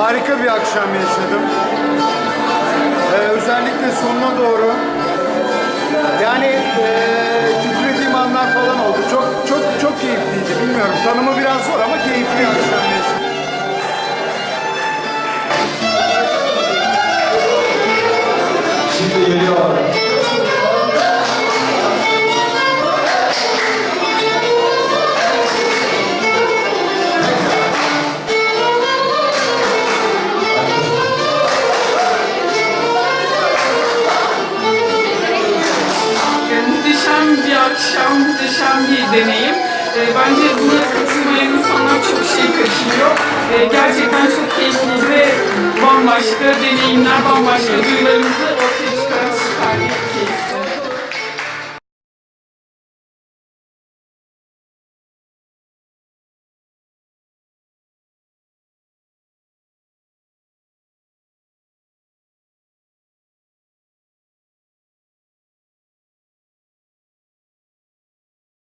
Harika bir akşam yaşadım. Ee, özellikle sonuna doğru. Yani ee, titrediğim anlar falan oldu. Çok çok çok keyifliydi. Bilmiyorum tanımı biraz zor ama keyifli bir akşam yaşadım. Şimdi geliyor. Muhteşem bir akşam, muhteşem bir deneyim. Ee, bence buna katılmayan insanlar çok şey kaçırıyor. Ee, gerçekten çok keyifli ve bambaşka deneyimler, bambaşka duyularımızı ortaya